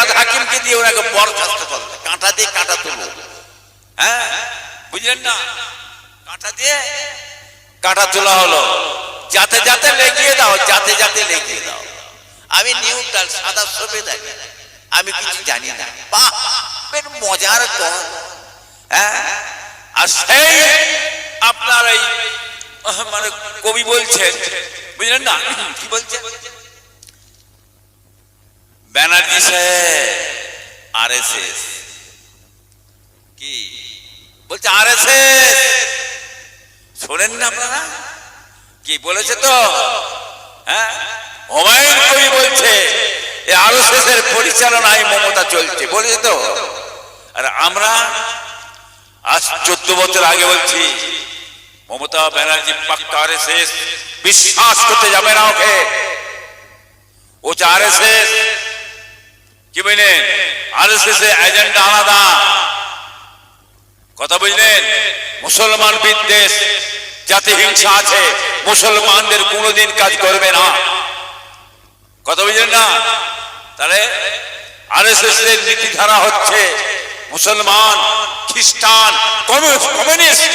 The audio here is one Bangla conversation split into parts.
বেগরাত হাকিমকে দিয়ে ওনাকে বরখাস্ত করল কাঁটা দিয়ে কাঁটা তুললো হ্যাঁ? বুঝলেন না? কাঁটা দিয়ে কাঁটা তোলা হলো। যাতে যাতে লেগিয়ে দাও, যাতে যাতে লেগিয়ে দাও। আমি নিউট্রাল, সাদা সফেদ আছি আমি কিছু জানি না। বাহ! বেশ মজার কর হ্যাঁ? আর সেই আপনার এই মানে কবি বলছেন, বুঝলেন না? কি বলছেন? ব্যানার্জি সাহেব। আর এস এস কি? বলছে আর এস এস শোনেন না আপনারা? কি বলেছে তো? হ্যাঁ? হুমায়ুন কবি বলছে এই আর এস এস এর পরিচালনায় মমতা চলছে। বলেছে তো? আর আমরা আজ চোদ্দ বছর আগে বলছি মমতা ব্যানার্জি পাক্কা আর এস এস বিশ্বাস করতে যাবে না ওকে। ও যে আর এস এস কি বুঝলেন আর এস এজেন্ডা আলাদা। কথা বুঝলেন মুসলমান বিদ্বেষ, জাতি হিংসা আছে, মুসলমানদের কোনোদিন কাজ করবে না। কথা বুঝলেন না? তাহলে আর এস এস এর নীতিধারা হচ্ছে মুসলমান, খ্রিস্টান, কমিউনিস্ট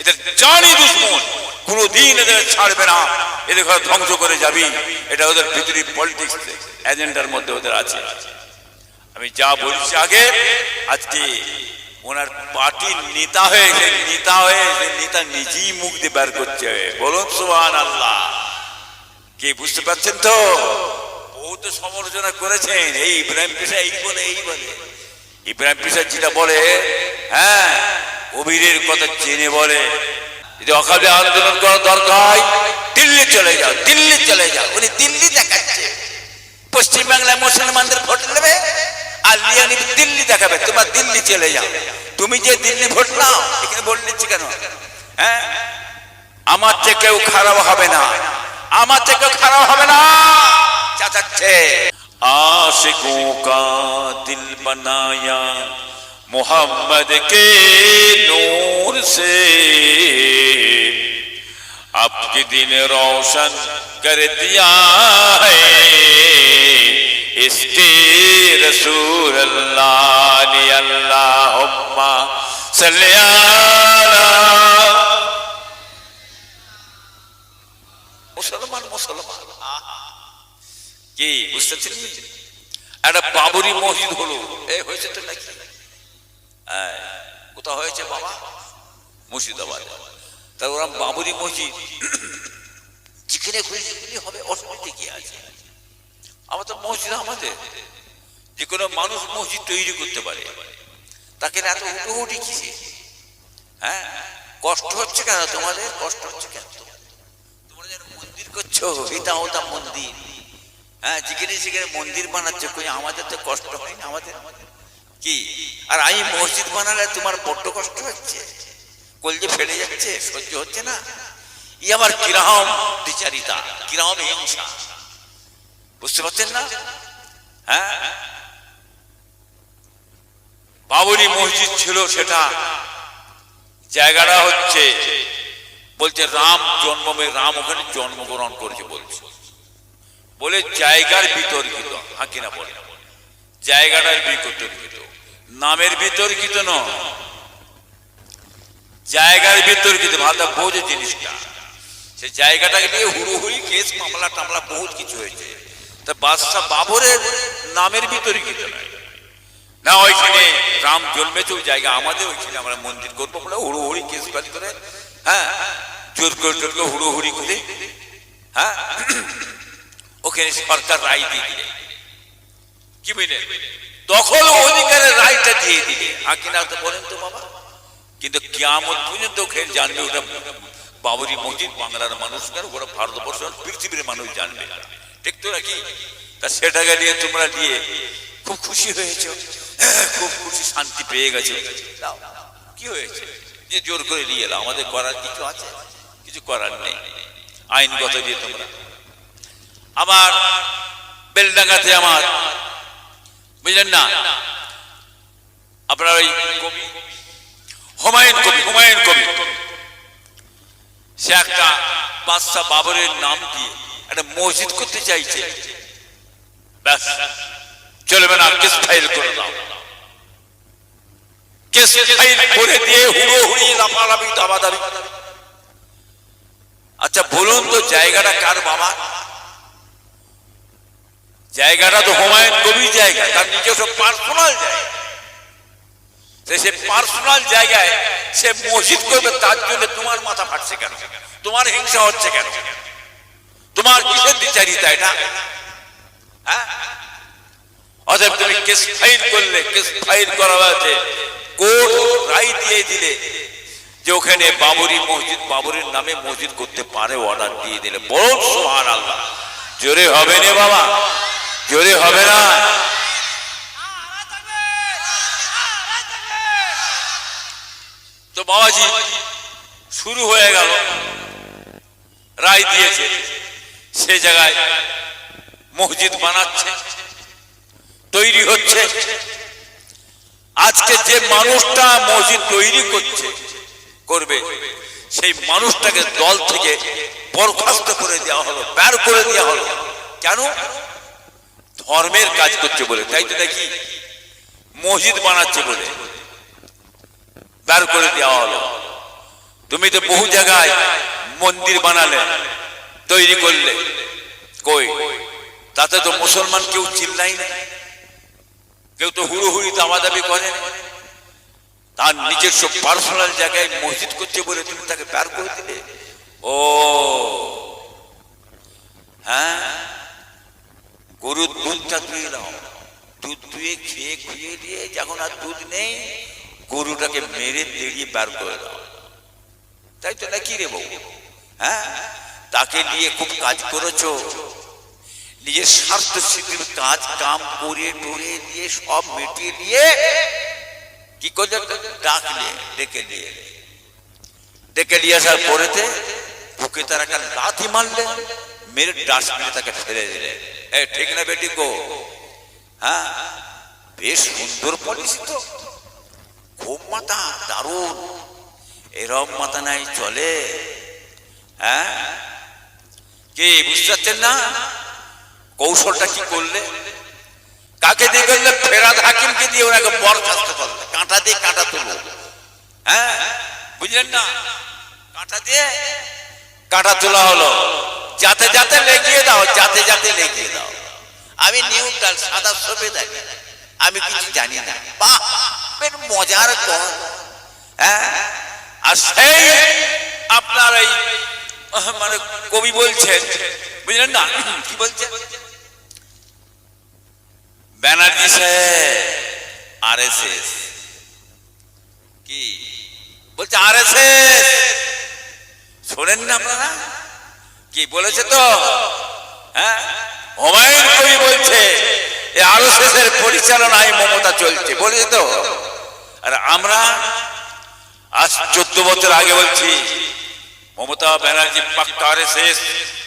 এদের জানি দুশ্মন, কোনোদিন এদের ছাড়বে না। এদের ধ্বংস করে যাবি। এটা ওদের ভিতরি পলিটিক্স এজেন্ডার মধ্যে ওদের আছে। আমি যা বলছি আগে, আজকে ওনার পার্টির নেতা হয়ে নেতা হয়ে সে নেতা নিজেই মুখ দিয়ে বের করছে। বলুন সোহান আল্লাহ কে বুঝতে পারছেন তো? বহুত সমালোচনা করেছেন। এই ইব্রাহিম পেশা, এই বলে এই বলে। ইব্রাহিম পেশা যেটা বলে হ্যাঁ কবিরের কথা চেনে বলে। যদি অকালে আন্দোলন করার দরকার হয়, দিল্লি চলে যাও, দিল্লি চলে যাও। উনি দিল্লি দেখাচ্ছে। পশ্চিমবাংলায় মুসলমানদের ভোট নেবে। তুমি যে দিল্লি ভোট নাও এখানে ভোট হ্যাঁ? খারাপ হবে না। আমার থেকেও খারাপ হবে না। চাচাচ্ছে। আশিকো কা দিল বানায়া, মোহাম্মদ কে নূর সে। আপকে দিন রোশন কর দিয়া ইস্তি রসুল আল্লাহ মুসলমান মুসলমান। কি বুঝতেছেন একটা বাবরি মসজিদ হলো। এই হয়েছে তো নাকি? কোথা হয়েছে বাবা? মুর্শিদাবাদ। তা ওরা বাবরি মসজিদ, যেখানে খুঁজে হবে অসুবিধে কি আছে। আমার তো মসজিদ আমাদের। যে কোনো মানুষ মসজিদ তৈরি করতে পারে। তাকে এত হুটোহুটি কিসে? হ্যাঁ? কষ্ট হচ্ছে কেন তোমাদের? কষ্ট হচ্ছে কেন তোমরা যেন মন্দির করছ হিতা হতা মন্দির। হ্যাঁ যেখানে সেখানে মন্দির বানাচ্ছো, কই আমাদের তো কষ্ট হয় না আমাদের? কি? আর আমি মসজিদ বানালে তোমার বড্ড কষ্ট হচ্ছে? কলজে ফেলে যাচ্ছে, সহ্য হচ্ছে না? ই আমার কিরহম বিচারিতা কিরহম হিংসা। বুঝতে পারছেন না? হ্যাঁ? বাবরি মসজিদ ছিল সেটা। জায়গাটা হচ্ছে, বলছে রাম জন্মমে রাম ওখানে জন্মগ্রহণ করেছে বলছে। বলে জায়গার বিতর্কিত হাকিনা বলে? জায়গাটার বিতর্কিত। নামের বিতর্কিত ন জায়গার বিতর্কিত ভালো বোঝে জিনিসটা। সে জায়গাটাকে নিয়ে হুড়ুহুড়ি কেস মামলা টামলা বহুত কিছু হয়েছে। তা বাদশাহ বাবরের নামের বিতর্কিত নয় না, ওইখানে রাম জন্মেছে, ওই জায়গা আমাদের, ওইখানে আমরা মন্দির করব বলে হুড়োহুড়ি কেস বাড়ি করে হ্যাঁ জোর করে জোর করে হুড়োহুড়ি করে হ্যাঁ ওখানে সরকার রায় দিয়ে দিলে। কি বুঝলেন দখল অধিকারের রায়টা দিয়ে দিলে। আকিনা তো বলেন তো বাবা, কিন্তু কিয়ামত পর্যন্ত ওখানে জানবে ওটা বাবরি মসজিদ, বাংলার মানুষ কেন? ওরা ভারতবর্ষ পৃথিবীর মানুষ জানবে ঠিক তো নাকি? তা সেটাকে নিয়ে তোমরা নিয়ে খুব খুশি হয়েছে। খুব খুশি, শান্তি পেয়ে গেছে। কি হয়েছে? যে জোর করে নিয়ে এলো আমাদের করার কিছু আছে? কিছু করার নেই। আইনগত দিয়ে তোমরা। আবার বেলডাঙ্গাতে আমার। বুঝলেন না? আপনার ওই কবি? হুমায়ুন কবি হুমায়ুন কবি। সে একটা বাদশাহ বাবরের নাম দিয়ে একটা মসজিদ করতে চাইছে। ব্যাস চলবে না কেস ফাইল করে দাও। কেস ফাইল করে দিয়ে হুড়ো হুড়ি লাফালাফি দাবাদাবি আচ্ছা বলুন তো জায়গাটা কার বাবা? জায়গাটা তো হুমায়ুন কবির জায়গা তার নিজস্ব পার্সোনাল জায়গা। সে সে পার্সোনাল জায়গায় সে মসজিদ করবে তার জন্য তোমার মাথা ফাটছে কেন? তোমার হিংসা হচ্ছে কেন? তোমার কিসের বিচারিতা এটা হ্যাঁ? অতএব তুমি কেস ফাইল করলে, কেস ফাইল করা হয়েছে। কোর্ট রায় দিয়ে দিলে যে ওখানে বাবরি মসজিদ, বাবরের নামে মসজিদ করতে পারে অর্ডার দিয়ে দিলে। বড় সোহান আল্লাহ জোরে হবে না বাবা। জোরে হবে না। তো বাবাজি, শুরু হয়ে গেল। রায় দিয়েছে। সে জায়গায় মসজিদ বানাচ্ছে, তৈরি হচ্ছে। আজকে যে মানুষটা মসজিদ তৈরি করছে, করবে, সেই মানুষটাকে দল থেকে বরখাস্ত করে দেওয়া হলো, বের করে দেওয়া হলো। কেন? ধর্মের কাজ করছে বলে, তাই তো দেখি, মসজিদ বানাচ্ছে বলে, বের করে দেওয়া হলো। তুমি তো বহু জায়গায় মন্দির বানালে তৈরি করলে। কই? তাতে তো মুসলমান কেউ চিল্লাই না। কেউ তো হুড়োহুড়ি দামাদামি করে না। তার নিজস্ব পার্সোনাল জায়গায় মসজিদ করছে বলে তুমি তাকে বের করে দিলে? ও। হ্যাঁ? গরুর দুধটা ধুয়ে দাও। দুধ ধুয়ে খেয়ে খুঁয়ে দিয়ে যখন আর দুধ নেই, গরুটাকে মেরে দেড়িয়ে বার করে দাও। তাই তো নাকি রে বউ? হ্যাঁ? তাকে নিয়ে খুব কাজ করেছ? নিজের স্বার্থ সিদ্ধির কাজ, কাম করে টরে দিয়ে সব মিটিয়ে দিয়ে কি করলে? ডাকলে, ডেকে নিয়ে। ডেকে নিয়ে আসার পরেতে বুকে তার একটা লাথি মারলে, মেরে ডাস্টবিনে তাকে ফেলে দিলে। এ, ঠিক না বেটি গো? হ্যাঁ? বেশ সুন্দর পলিসি তো। খুব মাথা, দারুণ। এরম মাথা নাই, চলে। হ্যাঁ? কি বুঝতে পারছেন না? কৌশলটা কি করলে? কাকে দিয়ে করলে ফেরাদ হাকিমকে দিয়ে ওনাকে বরখাস্ত করলে কাঁটা দিয়ে কাঁটা তুলল হ্যাঁ? বুঝলেন না? কাঁটা দিয়ে কাঁটা তোলা হলো। যাতে যাতে লেগিয়ে দাও, যাতে যাতে লেগিয়ে দাও। আমি নিউট্রাল, সাদা সবে দেখি। আমি কিছু জানি না। বাহ! বেশ মজার কর হ্যাঁ? আর সেই আপনার এই মানে কবি বলছেন, বুঝলেন না? কি বলছেন ব্যানার্জি সাহেব আর এস এস কি? বলছে আর এস এস শোনেন না আপনারা? কি বলেছে তো? হ্যাঁ? হুমায়ুন কবি বলছে আর এস এস এর পরিচালনায় মমতা চলছে, বলেছে তো? আর আমরা আজ চোদ্দ বছর আগে বলছি মমতা ব্যানার্জি পাক্কা আর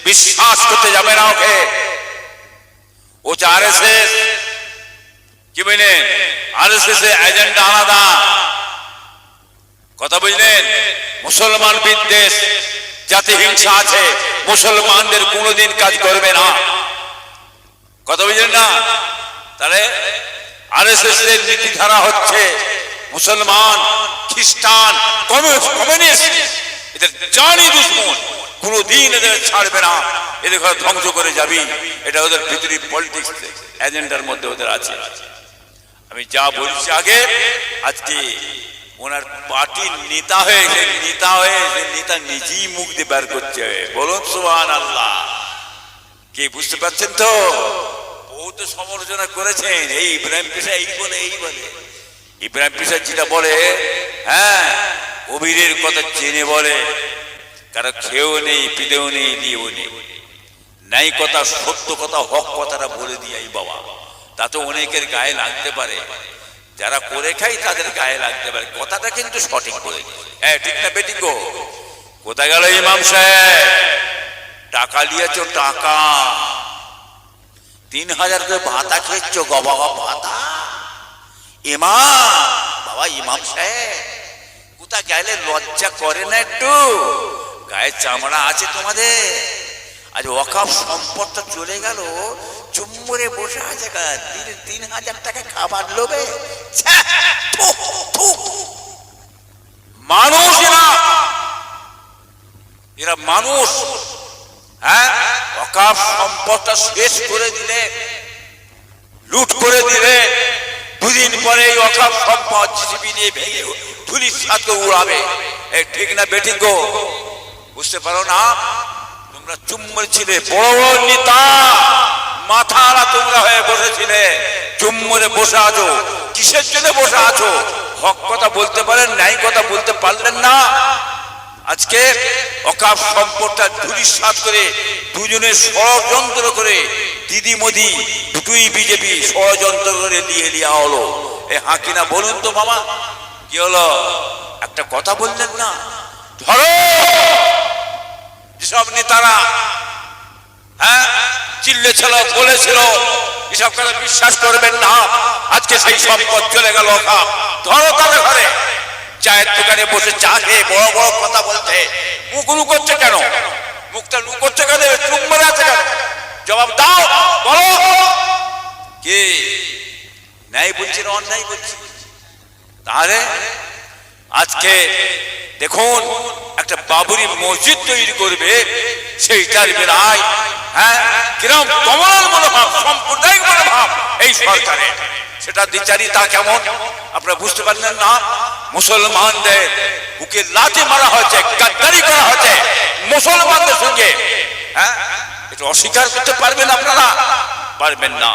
বিশ্বাস করতে যাবে না ওকে। ও আর এস এস কি বললেন? আর এস এস এজেন্ডা আলাদা। কথা বুঝলেন মুসলমান বিদ্বেষ জাতি হিংসা আছে, মুসলমানদের কোনোদিন কাজ করবে না। কথা বুঝলেন না? তাহলে আর এস এস এর নীতিধারা হচ্ছে মুসলমান, খ্রিস্টান কমিউনিস্ট। এদের জানি দুশ্মন, কোনোদিন এদের ছাড়বে না। এদের ঘরে ধ্বংস করে যাবি। এটা ওদের ভিতরি পলিটিক্স এজেন্ডার মধ্যে ওদের আছে। আমি যা বলছি আগে, আজকে ওনার পার্টির নেতা হয়ে সে নেতা হয়ে সে নেতা নিজেই মুখ দিয়ে বের করছে। বলুন সুহান আল্লাহ কে বুঝতে পারছেন তো? বহুত সমালোচনা করেছেন, এই ইব্রাহিম পেশা, এই বলে এই বলে। ইব্রাহিম পেশা যেটা বলে হ্যাঁ কবিরের কথা জেনে বলে, কারও খেয়েও নেই পিদেও নেই, দিয়েও নেই। নাই কথা, সত্য কথা, হক কথাটা বলে দিয়াই বাবা। তাতে অনেকের গায়ে লাগতে পারে। যারা করে খাই তাদের গায়ে লাগতে পারে। কথাটা কিন্তু সঠিক বলে হ্যাঁ ঠিক না বেটি গো? কোথায় গেল ইমাম সাহেব? টাকা নিয়েছ টাকা। তিন হাজার করে ভাতা খেয়েছ গো বাবা ভাতা। ইমাম, বাবা, ইমাম সাহেব। কোথা গেলে লজ্জা করে না একটু? গায়ে চামড়া আছে তোমাদের? আজ অকাপ সম্পদটা চলে গেল, চুম্বরে বসে আছে গা, তিন হাজার টাকা খাবার লোবে। মানুষ এরা। এরা মানুষ। হ্যাঁ অকাপ সম্পদটা শেষ করে দিলে, লুট করে দিলে। দুদিন পরে এই সম্পদ জিসিবি নিয়ে ভেঙে পুলিশ সাথে উড়াবে। এই ঠিক না বেঠিক গো? বুঝতে পারো না? তোমরা চুম্বর ছিলে, বড় বড় নেতা। মাথারা তোমরা হয়ে বসেছিলে। চুম্বরে বসে আছো। কিসের জন্য বসে আছো? হক কথা বলতে পারেন, ন্যায় কথা বলতে পারলেন না। আজকে অকাপ সম্পদটা ধুলিসাৎ করে দুজনে ষড়যন্ত্র করে দিদি মোদি, দুটোই বিজেপি ষড়যন্ত্র করে দিয়ে দেওয়া হলো এ হাকিনা বলুন তো মামা, কি হলো? একটা কথা বললেন না? ধরো! যেসব নেতারা হ্যাঁ চিল্লেছিল, বলেছিল, এসব কথা বিশ্বাস করবেন না। আজকে সেই সম্পদ চলে গেল ধরো তাদের ঘরে। চায়ের দোকানে বসে চা খেয়ে বড় বড় কথা বলতে মুখ লুকোচ্ছে কেন? মুখটা লুকোচ্ছে কেন? চুপ মেরে আছে কেন? জবাব দাও, বলো। কি? ন্যায় বলছি না অন্যায় বলছি? তাহলে আজকে দেখুন, একটা বাবুরি মসজিদ তৈরি করবে, সেইটার বেলায় হ্যাঁ কিরম কমল মনোভাব, সাম্প্রদায়িক মনোভাব এই সরকারের সেটা দ্বিচারিতা কেমন? আপনারা বুঝতে পারলেন না? মুসলমানদের বুকে লাথি মারা হয়েছে, গাদ্দারি করা হয়েছে, মুসলমানদের সঙ্গে। হ্যাঁ এটা অস্বীকার করতে পারবেন আপনারা? পারবেন না।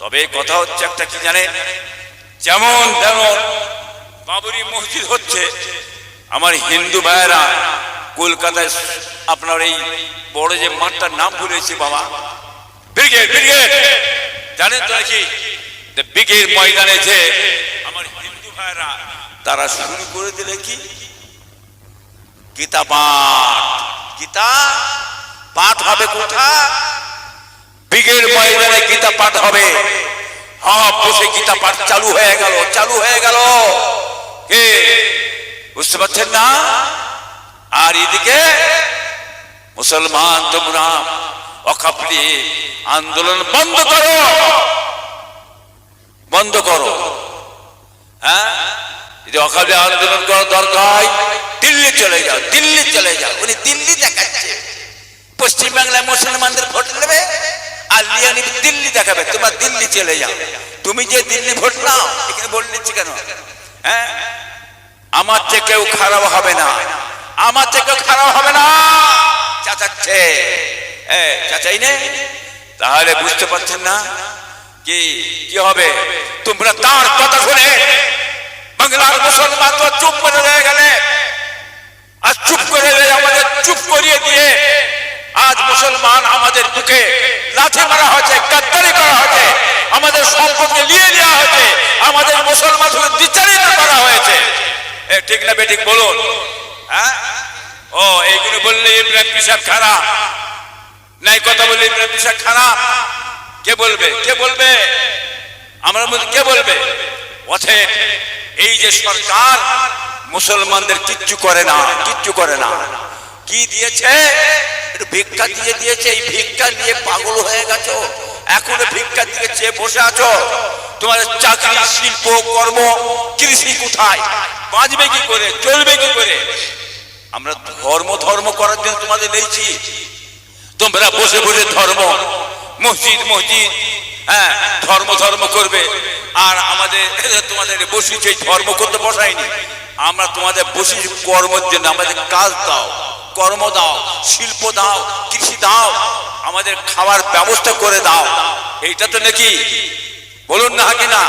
তবে কথা হচ্ছে একটা কি জানেন? যেমন যেমন বাবরি মসজিদ হচ্ছে, আমার হিন্দু ভাইয়েরা কলকাতায় আপনার এই বড় যে মাঠটার নাম ভুলেছি বাবা। Brigade Brigade! জানেন তো নাকি? ব্রিগেড ময়দানে যে আমার হিন্দু ভাইয়েরা তারা শুরু করে দিলে কি? গীতা পাঠ। গীতা পাঠ হবে কোথা ব্রিগেড ময়দানে গীতা পাঠ হবে। হ্যাঁ বসে গীতা পাঠ চালু হয়ে গেল, চালু হয়ে গেল। কে? বুঝতে পারছেন না? আর এদিকে মুসলমান তোমরা অখাপলি আন্দোলন বন্ধ করো। বন্ধ করো। হ্যাঁ? যদি অখাপলি আন্দোলন করার দরকার হয়, দিল্লি চলে যাও, দিল্লি চলে যাও। উনি দিল্লি দেখাচ্ছে। পশ্চিমবাংলায় মুসলমানদের ভোট নেবে আর লিয়ানি দিল্লি দেখাবে, তোমার দিল্লি চলে যাও। তুমি যে দিল্লি ভোট নাও, এখানে ভোট নিচ্ছি কেন? হ্যাঁ? আমার চেয়ে কেউ খারাপ হবে না। আমার থেকেও খারাপ হবে না। চাচাচ্ছে চাচাই নে। তাহলে বুঝতে পারছেন না কি কি হবে? তোমরা তার কথা শুনে বাংলার মুসলমান তো চুপ করে রয়ে গেলে। আর চুপ করে আমাদের চুপ করিয়ে দিয়ে আজ মুসলমান আমাদের বুকে লাথি মারা হয়েছে, গাদ্দারি করা হয়েছে, আমাদের সম্পদকে নিয়ে নেওয়া হয়েছে, আমাদের মুসলমান বিচারিত করা হয়েছে। ঠিক না বেঠিক বলুন। হ্যাঁ? ও, এইগুলো বললে ইমরান পিসাব খারাপ নাই, কথা বললে ইমরান পিসাব খারাপ কে বলবে? কে বলবে? আমার মধ্যে কে বলবে? পথে এই যে সরকার মুসলমানদের কিচ্ছু করে না, কিচ্ছু করে না। কি দিয়েছে? ভিক্ষা দিয়ে দিয়েছে, এই ভিক্ষা নিয়ে পাগল হয়ে গেছো। এখনও ভিক্ষার দিকে চেয়ে বসে আছো? তোমাদের চাকরি, শিল্প, কর্ম, কৃষি কোথায়? বাঁচবে কি করে? চলবে কি করে? আমরা ধর্ম ধর্ম করার জন্য তোমাদের নিয়েছি তোমরা বসে বসে ধর্ম। মসজিদ মসজিদ হ্যাঁ ধর্ম ধর্ম করবে। আর আমাদের, তোমাদের বসি সেই ধর্ম করতে বসাইনি আমরা তোমাদের বসি কর্মের জন্য আমাদের কাজ দাও, কর্ম দাও, শিল্প দাও, কৃষি দাও, আমাদের খাবার ব্যবস্থা করে দাও। এইটা তো নাকি? বলুন না কি না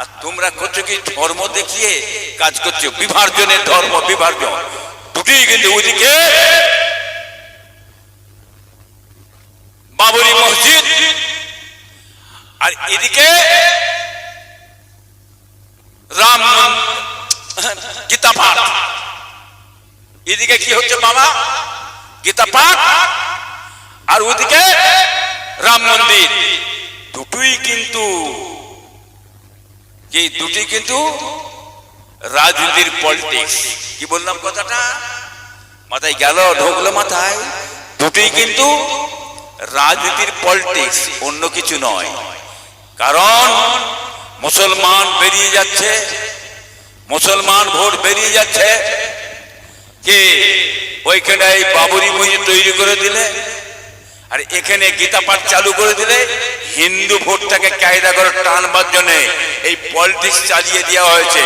আর তোমরা করছ কি ধর্ম দেখিয়ে কাজ করছ? বিভার্জনের ধর্ম বিভাজন দুটোই কিন্তু ওইদিকে বাবরি মসজিদ। আর এদিকে রাম গীতা পাঠ। এদিকে কি হচ্ছে বাবা? গীতা পাঠ। আর ওদিকে রাম মন্দির। দুটোই কিন্তু কি, দুটি কিন্তু রাজনীতির পলিটিক্স কি বললাম কথাটা? মাথায় গেল, ঢুকলো মাথায়। দুটোই কিন্তু রাজনীতির পলিটিক্স অন্য কিছু নয়। কারণ মুসলমান বেরিয়ে যাচ্ছে। মুসলমান ভোট বেরিয়ে যাচ্ছে। কে? ওইখানে এই বাবরি মসজিদ তৈরি করে দিলে। আর এখানে গীতা পাঠ চালু করে দিলে। হিন্দু ভোটটাকে কায়দা করে টানবার জন্য এই পলিটিক্স চালিয়ে দেওয়া হয়েছে।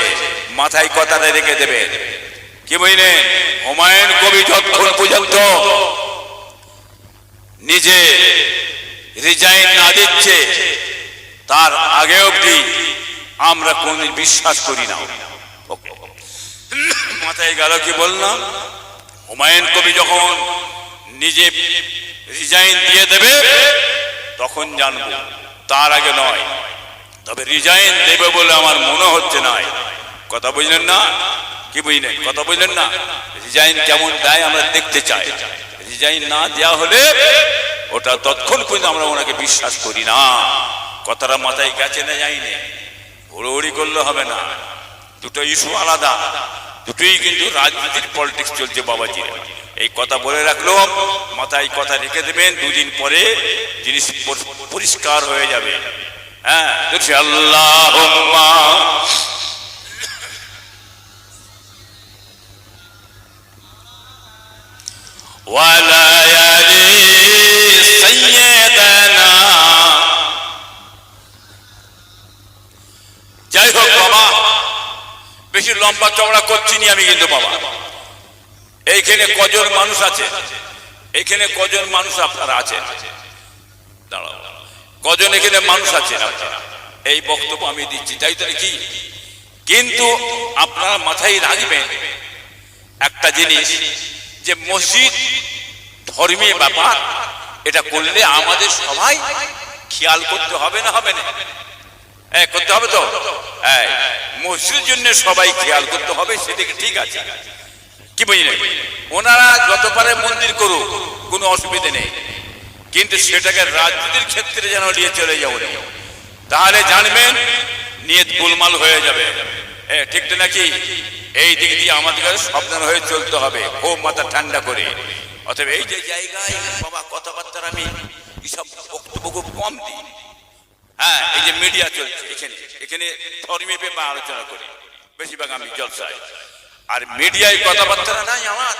মাথায় কথাটা রেখে দেবে। কি বুঝলেন হুমায়ুন কবি যতক্ষণ পর্যন্ত নিজে রিজাইন না দিচ্ছে, তার আগে অবধি আমরা কোনদিন বিশ্বাস করি না। মাথায় গেল কি বললাম? হুমায়ুন কবি যখন নিজে রিজাইন দিয়ে দেবে তখন জানব, তার আগে নয়। তবে রিজাইন দেবে বলে আমার মনে হচ্ছে না। কথা বুঝলেন না? কি বুঝলেন? কথা বুঝলেন না? রিজাইন কেমন দেয় আমরা দেখতে চাই। রিজাইন না দেওয়া হলে ওটা তৎক্ষণ পর্যন্ত আমরা ওনাকে বিশ্বাস করি না। কথাটা মাথায় গেছে না যায়নি? হুড়োহুড়ি করলে হবে না। দুটো ইস্যু আলাদা। দুটোই কিন্তু রাজনীতির পলিটিক্স চলছে বাবাজি এই কথা বলে রাখল। মাথায় কথা রেখে দেবেন, দুদিন পরে জিনিস পরিষ্কার হয়ে যাবে। হ্যাঁ যাই হোক বাবা, বেশি লম্বা চওড়া করছি নি আমি কিন্তু বাবা। এইখানে কজন মানুষ আছে? এখানে কজন মানুষ আপনারা আছেন? দাঁড়াও। কজন এখানে মানুষ আছে এই বক্তব্য আমি দিচ্ছি। তাই তো কি কিন্তু আপনারা মাথায় রাখবেন একটা জিনিস, যে মসজিদ ধর্মীয় ব্যাপার, এটা করলে আমাদের সবাই খেয়াল করতে হবে না হবে না? হ্যাঁ করতে হবে তো? হ্যাঁ মসজিদের জন্য সবাই খেয়াল করতে হবে, সেদিকে ঠিক আছে। কি বুঝলেন? ওনারা যত পারে মন্দির করুক, কোনো অসুবিধে নেই। কিন্তু সেটাকে রাজনীতির ক্ষেত্রে যেন নিয়ে চলে না। তাহলে জানবেন, নিয়ত গোলমাল হয়ে যাবে। হ্যাঁ ঠিক তো নাকি? এই দিক দিয়ে আমাদের সাবধান হয়ে চলতে হবে, খুব মাথা ঠান্ডা করে। অতএব এই যে জায়গায় বাবা কথাবার্তা আমি এসব বক্তব্য খুব কম দিই। হ্যাঁ এই যে মিডিয়া চলছে, এখানে এখানে ধর্মীয় ব্যাপার আলোচনা করি। বেশিরভাগ আমি জলসায়। আর মিডিয়ায় কথাবার্তা নাই আমার।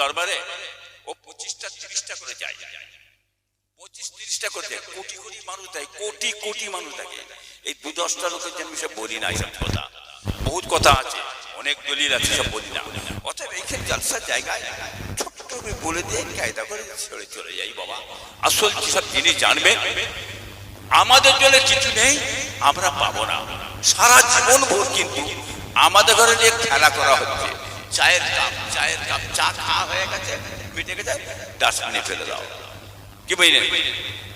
দরবারে ও পঁচিশটা, তিরিশটা করে যায়। পঁচিশ, তিরিশটা করে যায় কোটি কোটি মানুষ দেয়। কোটি কোটি মানুষ থাকে এই দু দশটা লোকের জন্য সব বলি না এইসব কথা। বহুত কথা আছে। অনেক দলিল আছে, সব বলি না। অতএব এইখানে জলসার জায়গায় ছোট্ট করে বলে দিয়ে কায়দা করে ছেড়ে চলে যাই বাবা। আসল যেসব জিনিস জানবেন আমাদের জন্য কিছু নেই, আমরা পাবো না। সারা জীবন ভোর কিন্তু আমাদের ঘরে যে খেলা করা হচ্ছে। চায়ের কাপ চায়ের কাপ, চা খাওয়া হয়ে গেছে, মিটে গেছে, ডাস্টবিনে ফেলে দাও। কি বুঝলেন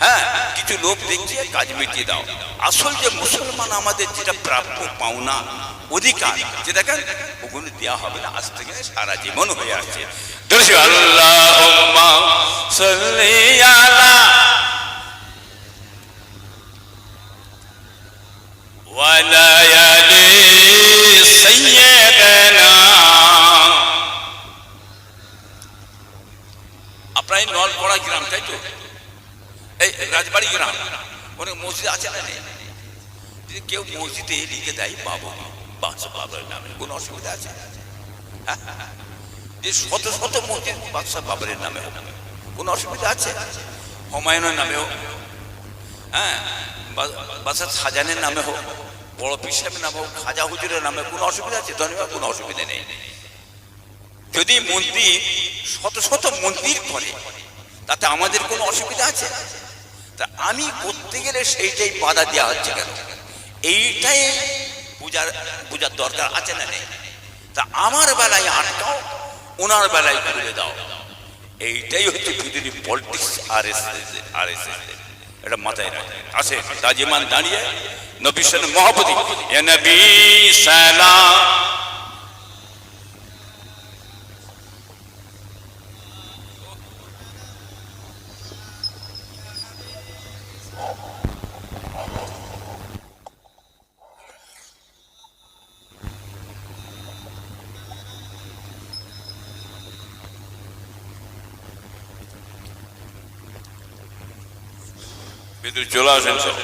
হ্যাঁ কিছু লোক দেখিয়ে কাজ মিটিয়ে দাও। আসল যে মুসলমান আমাদের যেটা প্রাপ্য পাওনা, অধিকার, যে দেখেন, ওগুলো দেওয়া হবে না। আজ থেকে সারা জীবন হয়ে আসছে আল্লাহ সাল্লি নলপড়া গ্রাম, তাই তো? এই রাজবাড়ি গ্রাম অনেক মসজিদ আছে না নেই? যদি কেউ মসজিদে লিখে দেয় বাবু বাদশা বাবরের নামে, কোনো অসুবিধা আছে? হ্যাঁ? যে শত শত মসজিদ বাদশা বাবরের নামে কোনো অসুবিধা আছে? হুমায়ুনের নামে হোক হ্যাঁ বাদশাহ সাজানের নামে হোক, বড় পিসাবের নামে হোক, খাজা হুজুরের নামে কোনো অসুবিধা আছে? ধন্যবাদ, কোনো অসুবিধা নেই। যদি মন্দির শত শত মন্দির করে তাতে আমাদের কোনো অসুবিধা আছে? তা আমি করতে গেলে সেইটাই বাধা দেওয়া হচ্ছে কেন? এইটাই পূজার পূজার দরকার আছে না নেই? তা আমার বেলায় আটকাও, ওনার বেলায় খুলে দাও। এইটাই হচ্ছে পৃথিবীর পলিটিক্স আর এস আর এস এটা মাথায় রাখে আছে তাজিমান দাঁড়িয়ে, নবী সেন মহাপতি, এ নবী সালাম। ভিতরে চলে আসেন সব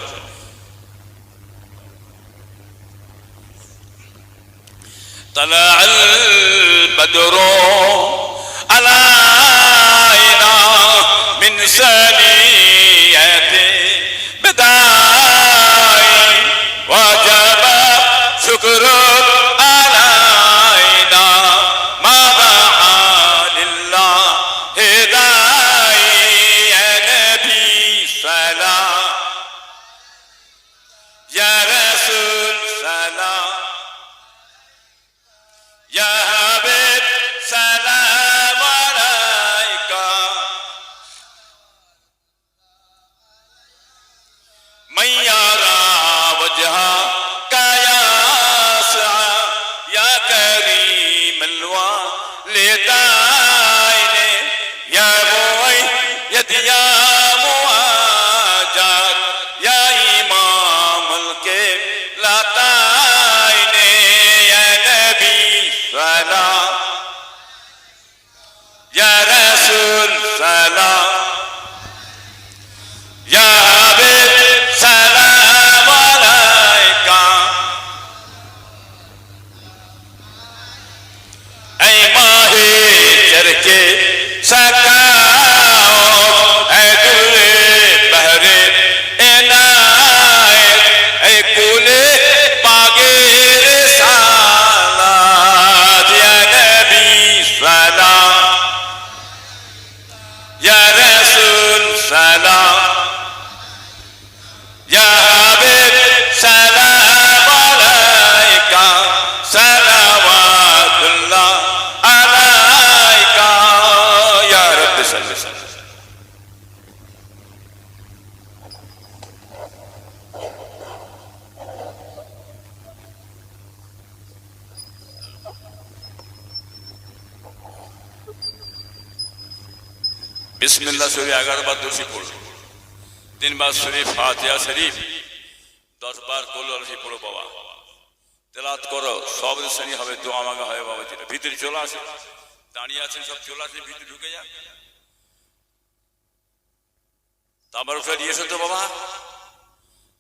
طلع البدر علينا বিসমিল্লাহ শরীফ এগারো বার দোষী পড়বে। তিনবার শরীফ ফাতিহা শরীফ দশ বার করল আলসি পড়ো বাবা। তেলাত করো, সব শ্রেণি হবে তো আমাকে হবে বাবা যেটা ভিতরে চলে আসে। দাঁড়িয়ে আছেন, সব চলে আসে, ভিতরে ঢুকে যান। তারপর ওটা নিয়ে এসো তো বাবা।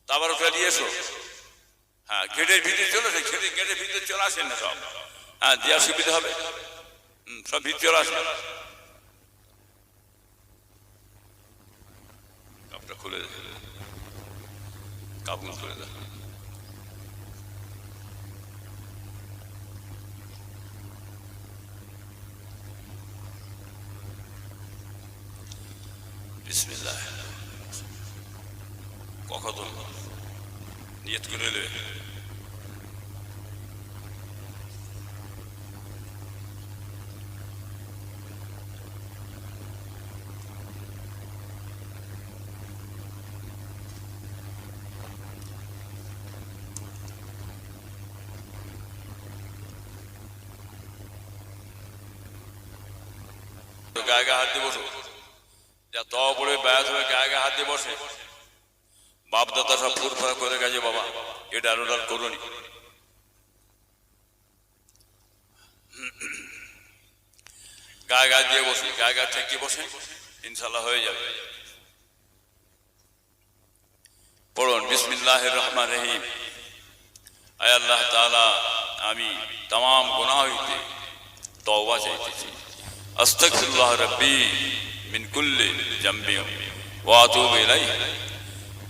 তারপর ওটা নিয়ে এসো। হ্যাঁ গেটের ভিতরে চলে আসে গেটের গেটের ভিতরে চলে আসেন না সব। হ্যাঁ দেওয়ার সুবিধা হবে সব ভিতরে চলে আসেন। কাপটা খুলে দে কাপড় খুলে দে বিসমিল্লাহ গায়ে গায়ে হাত দিয়ে বসো। যা তবা পড়ে ব্যাস হয়ে গায়ে গায়ে হাত দিয়ে বসে। বাপ দাদা সব ফুরফারা করে গেছে বাবা। এটা আলোটাল করুনি। গায়ে গায়ে দিয়ে বসি। গায়ে গায়ে ঠেকিয়ে বসে। ইনশাল্লাহ হয়ে যাবে। পড়ুন বিসমিল্লাহ রহমান রহিম। আয় আল্লাহ তাআলা, আমি তাম গুনাহ হইতে তওবা চাইতেছি। أستغفر الله ربي من كل ذنب وأتوب إليه.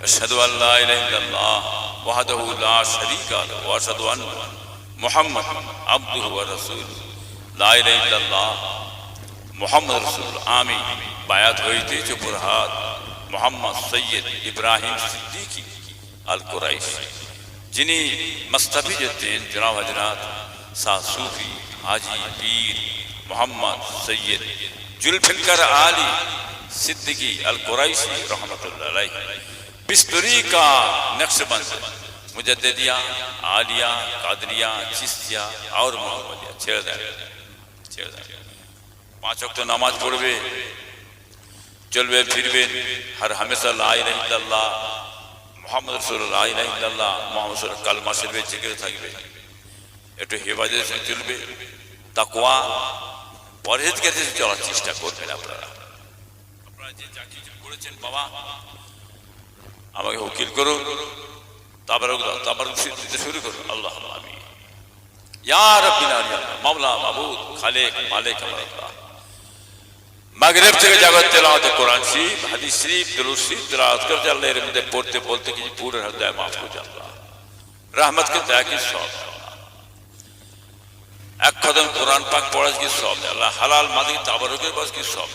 أشهد أن لا إله إلا الله وحده لا شريك له وأشهد أن محمد عبده ورسوله. لا إله إلا الله. محمد رسول آمين. بآيات হইতে চুপুর হাত মোহাম্মদ সৈয়দ ইব্রাহিম সিদ্দিকী আল কুরাইশি যিনি মস্তাফিজুদ্দিন জনাব হজরত শাহ সুফি হাজি মোহাম্মদ সৈয়দ জুলফিলকার আলী সিদ্দিকি আল কোরাইশি রহমতুল্লাহ বিস্তরি কা নকশবন্দ মুজদ্দিয়া আলিয়া, কাদরিয়া, চিস্তিয়া আর মোহাম্মদিয়া। ছেড়ে দেন ছেড়ে দেন। পাঁচ অক্ট নামাজ পড়বে, চলবে, ফিরবে, হর হামেশা লাই রহিল্লাহ মোহাম্মদ রসুল লাই রহিল্লাহ মোহাম্মদ রসুল কালমা শরীফে জেগে থাকবে। একটু হেফাজত চলবে তাকোয়া পরহেজগারদের চলার চেষ্টা করবেন আপনারা। আপনারা যে করেছেন, বাবা, আমাকে উকিল করুন শুরু করুন। আল্লাহ আমি ইয়ার মামলা খালেক, মালেক মাগরেব থেকে মধ্যে বলতে পুরো হৃদয় রহমত কে সব। এক কদম কোরআন পাক পড়া কি সব আল্লাহ হালাল মাদি তাবারকের পাশ কি সব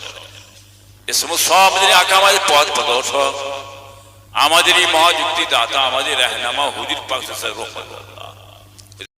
এ সমস্ত সব আঁকা আমাদের পথ প্রদর্শক। আমাদেরই মহাযুক্তি দাতা আমাদের রহনামা হুজুর পাক রহমত